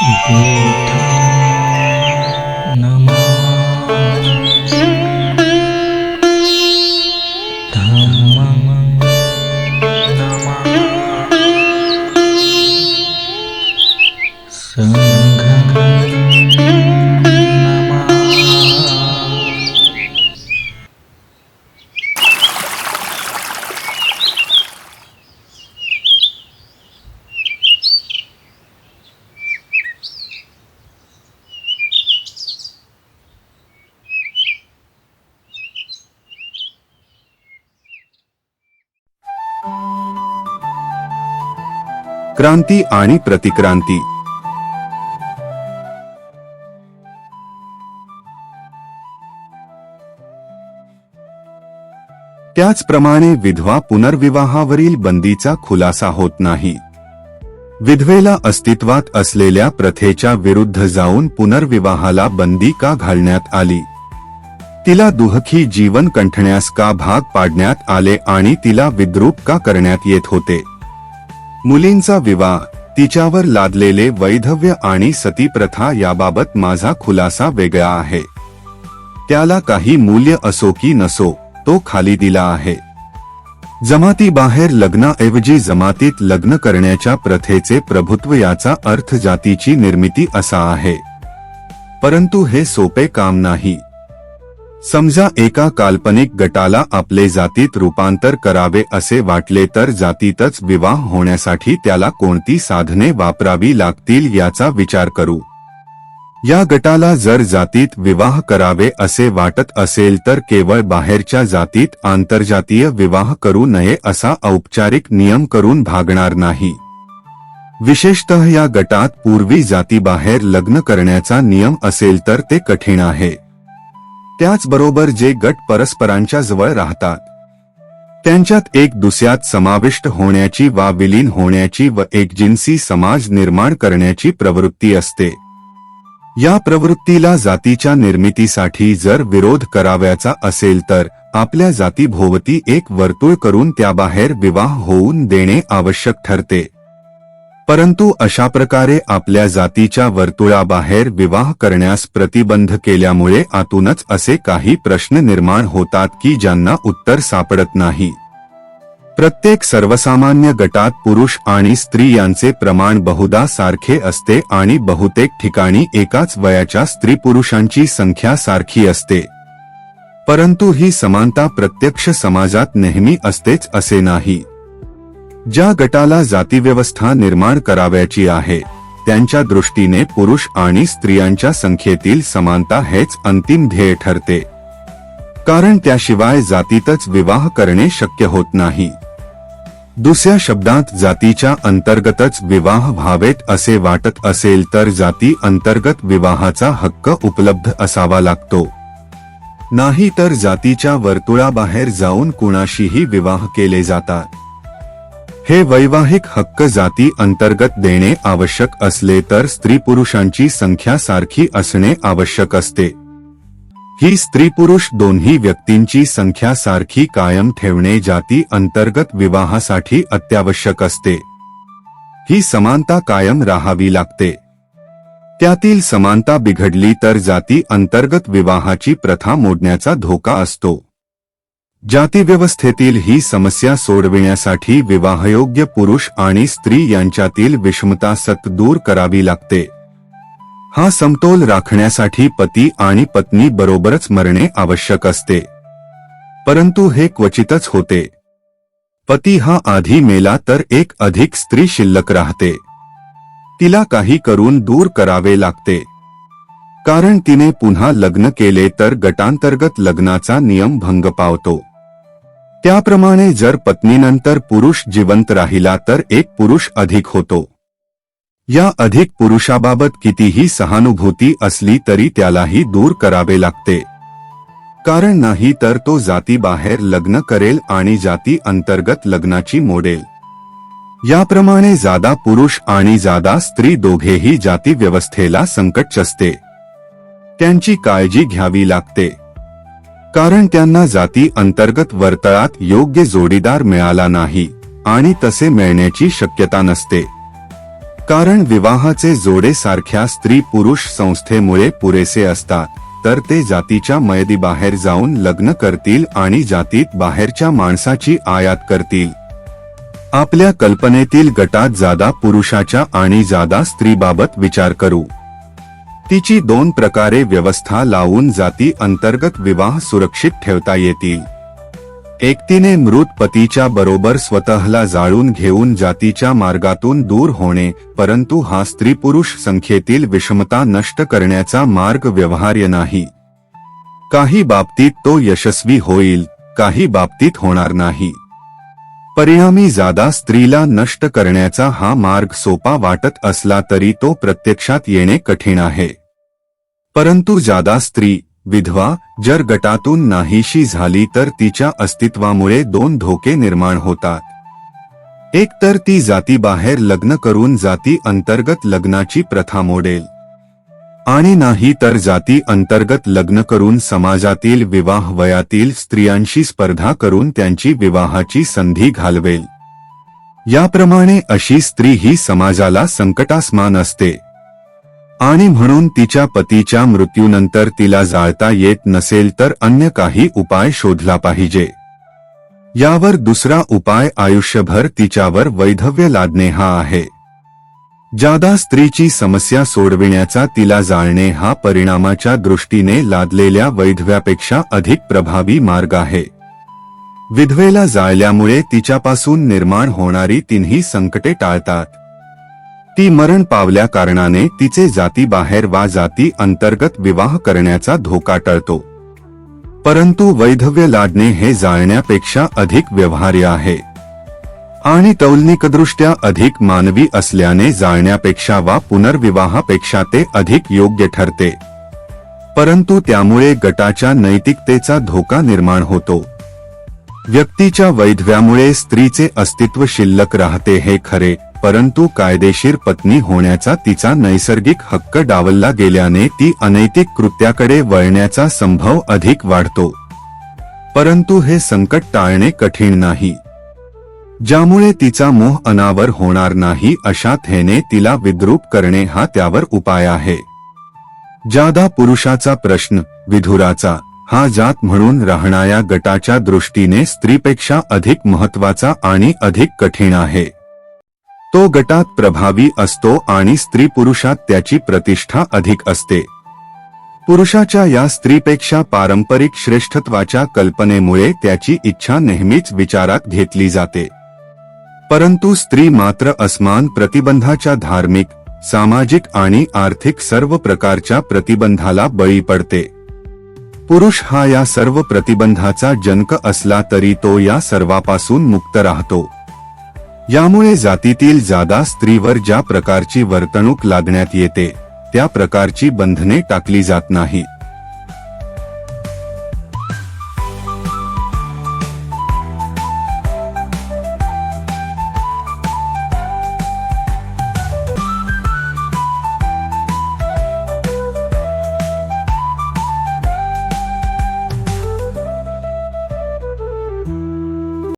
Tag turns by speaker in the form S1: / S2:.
S1: 你懂吗？懂吗？懂吗？想看看。
S2: क्रांती आणि प्रतिक्रांती. त्याचप्रमाणे विधवा पुनर्विवाहावरील बंदीचा खुलासा होत नाही. विधवेला अस्तित्वात असलेल्या प्रथेच्या विरुद्ध जाऊन पुनर्विवाहाला बंदी का घालण्यात आली? तिला दुहखी जीवन कंठण्यास का भाग पाडण्यात आले आणि तिला विद्रूप का करण्यात येत होते? मुलींचा विवाह तिच्यावर लादलेले वैधव्य आणि सती प्रथा याबाबत माझा खुलासा वेगळा आहे. त्याला काही मूल्य असो की नसो तो खाली दिला आहे. जमातीबाहेर लग्नाऐवजी जमातीत लग्न करण्याच्या प्रथेचे प्रभुत्व याचा अर्थ जातीची निर्मिती असा आहे. परंतु हे सोपे काम नाही. समजा एका काल्पनिक गटाला आपले जातीत रूपांतर करावे असे वाटले तर जातीतच विवाह होण्यासाठी त्याला कोणती साधने वापरावी लागतील याचा विचार करू. या गटाला जर जातीत विवाह करावे असे वाटत असेल तर केवळ बाहेरच्या जातीत आंतरजातीय विवाह करू नये असा औपचारिक नियम करून भागणार नाही. विशेषतः या गटात पूर्वी जातीबाहेर लग्न करण्याचा नियम असेल तर ते कठीण आहे. त्याचबरोबर जे गट परस्परांच्या जवळ राहतात. त्यांच्यात एक दुसऱ्यात समाविष्ट होण्याची वा विलीन होण्याची व एकजिन्सी समाज निर्माण करण्याची प्रवृत्ती असते. या प्रवृत्तीला जातीच्या निर्मितीसाठी जर विरोध करावयाचा असेल तर आपल्या जातीभोवती एक वर्तुळ करून त्याबाहेर विवाह होऊन देणे आवश्यक ठरते. परंतु अशा प्रकारे आपल्या जातीच्या वर्तुळाबाहेर विवाह करण्यास प्रतिबंध केल्यामुळे आतूनच असे काही प्रश्न निर्माण होतात की ज्यांना उत्तर सापडत नाही. प्रत्येक सर्वसामान्य गटात पुरुष आणि स्त्री यांचे प्रमाण बहुधा सारखे असते आणि बहुतेक ठिकाणी एकाच वयाच्या स्त्री पुरुषांची संख्या सारखी असते. परंतु ही समानता प्रत्यक्ष समाजात नेहमी असतेच असे नाही. ज्या गटाला जातीव्यवस्था निर्माण करावयाची आहे त्यांच्या दृष्टीने पुरुष आणि स्त्रियांच्या संख्येतील समानता हेच अंतिम ध्येय ठरते. कारण त्याशिवाय जातीतच विवाह करणे शक्य होत नाही. दुसऱ्या शब्दात जातीच्या अंतर्गतच विवाह व्हावेत असे वाटत असेल तर जाती अंतर्गत विवाहाचा हक्क उपलब्ध असावा लागतो. नाही तर जातीच्या वर्तुळाबाहेर जाऊन कुणाशीही विवाह केले जातात. हे वैवाहिक हक्क जाती अंतर्गत देणे आवश्यक असले तर स्त्री पुरुषांची संख्या सारखी असणे आवश्यक असते. ही स्त्री पुरुष दोन्ही व्यक्तींची संख्या सारखी कायम ठेवणे जाती अंतर्गत विवाहासाठी अत्यावश्यक असते. ही समानता कायम राहावी लागते. त्यातील समानता बिघडली तर जाती अंतर्गत विवाहाची प्रथा मोडण्याचा धोका असतो. जातीव्यवस्थेतील ही समस्या सोडविण्यासाठी विवाहयोग्य पुरुष आणि स्त्री यांच्यातील विषमता सत दूर करावी लागते. हा समतोल राखण्यासाठी पती आणि पत्नी बरोबरच मरणे आवश्यक असते. परंतु हे क्वचितच होते. पती हा आधी मेला तर एक अधिक स्त्री शिल्लक राहते. तिला काही करून दूर करावे लागते. कारण तिने पुन्हा लग्न केले तर गटांतर्गत लग्नाचा नियम भंग पावतो. त्याप्रमाणे जर पत्नीनंतर पुरुष जिवंत राहिला तर एक पुरुष अधिक होतो. या अधिक पुरुषाबाबत कितीही सहानुभूती असली तरी त्यालाही दूर करावे लागते. कारण नाही तर तो जातीबाहेर लग्न करेल आणि जाती अंतर्गत लग्नाची मोडेल. याप्रमाणे जादा पुरुष आणि जादा स्त्री दोघेही जाती व्यवस्थेला संकट असते त्यांची काळजी घ्यावी लागते. कारण त्यांना जाती अंतर्गत वर्तळात योग्य जोडीदार मिळाला नाही आणि तसे मिळण्याची शक्यता नसते. कारण विवाहाचे जोडे सारख्या स्त्री पुरुष संस्थेमुळे पुरेसे असतात तर ते जातीच्या मयदीबाहेर जाऊन लग्न करतील आणि जातीत बाहेरच्या माणसाची आयात करतील. आपल्या कल्पनेतील गटात जादा पुरुषाच्या आणि जादा स्त्रीबाबत विचार करू. तिची दोन प्रकारे व्यवस्था लावून जाती अंतर्गत विवाह सुरक्षित ठेवता येतील. एकतीने मृत पतीच्या बरोबर स्वतःला जाळून घेऊन जातीच्या मार्गातून दूर होणे परंतु हा स्त्री पुरुष संख्येतील विषमता नष्ट करण्याचा मार्ग व्यवहार्य नाही. काही बाबतीत तो यशस्वी होईल काही बाबतीत होणार नाही. परिणामी जादा स्त्रीला नष्ट करण्याचा हा मार्ग सोपा वाटत असला तरी तो प्रत्यक्षात येणे कठीण आहे. परंतु जादा स्त्री विधवा जर गटातून नाहीशी झाली तर तिच्या अस्तित्वामुळे दोन धोके निर्माण होतात. एक तर ती जातीबाहेर लग्न करून जाती अंतर्गत लग्नाची प्रथा मोडेल. आणि नाही तर जाती अंतर्गत लग्न करून समाजातील विवाह वयातील स्त्रियांशी स्पर्धा करून त्यांची विवाहाची संधी घालवेल. याप्रमाणे अशी स्त्री ही समाजाला संकटास्मान असते. आणि म्हणून तिच्या पतीच्या मृत्यूनंतर तिला जाळता येत नसेल तर अन्य काही उपाय शोधला पाहिजे. यावर दुसरा उपाय आयुष्यभर तिच्यावर वैधव्य लादणे हा आहे. जादा स्त्रीची समस्या सोडविण्याचा तिला जाळणे हा परिणामाच्या दृष्टीने लादलेल्या वैधव्यापेक्षा अधिक प्रभावी मार्ग आहे. विधवेला जाळल्यामुळे तिच्यापासून निर्माण होणारी तिन्ही संकटे टाळतात. ती मरण पावल्या कारणाने तिचे जाती बाहेर वा जाती अंतर्गत विवाह करण्याचा धोका टळतो. परंतु वैधव्य लादणे हे जाळण्यापेक्षा अधिक व्यवहार्य आहे. आणि तौलनिकदृष्ट्या अधिक मानवी असल्याने जाळण्यापेक्षा वा पुनर्विवाहापेक्षा ते अधिक योग्य ठरते. परंतु त्यामुळे गटाच्या नैतिकतेचा धोका निर्माण होतो. व्यक्तीच्या वैधव्यामुळे स्त्रीचे अस्तित्व शिल्लक राहते हे खरे परंतु कायदेशीर पत्नी होण्याचा तिचा नैसर्गिक हक्क डावलला गेल्याने ती अनैतिक कृत्याकडे वळण्याचा संभव अधिक वाढतो. परंतु हे संकट टाळणे कठीण नाही. ज्यामुळे तिचा मोह अनावर होणार नाही अशा थेने तिला विद्रूप करणे हा त्यावर उपाय आहे. जादा पुरुषाचा प्रश्न विधुराचा हा जात म्हणून राहणाऱ्या गटाच्या दृष्टीने स्त्रीपेक्षा अधिक महत्त्वाचा आणि अधिक कठीण आहे. तो गटात प्रभावी असतो आणि स्त्री पुरुषात त्याची प्रतिष्ठा अधिक असते. पुरुषाच्या या स्त्रीपेक्षा पारंपरिक श्रेष्ठत्वाच्या कल्पनेमुळे त्याची इच्छा नेहमीच विचारात घेतली जाते. परंतु स्त्री मात्र असमान प्रतिबंधाच्या धार्मिक सामाजिक आणि आर्थिक सर्व प्रकारच्या प्रतिबंधाला बळी पडते. पुरुष हा या सर्व प्रतिबंधाचा जनक असला तरी तो या सर्वापासून मुक्त राहतो. यामुळे जातीतील जादा स्त्रीवर ज्या प्रकारची वर्तणूक लादण्यात येते त्या प्रकारची बंधने टाकली जात नाहीत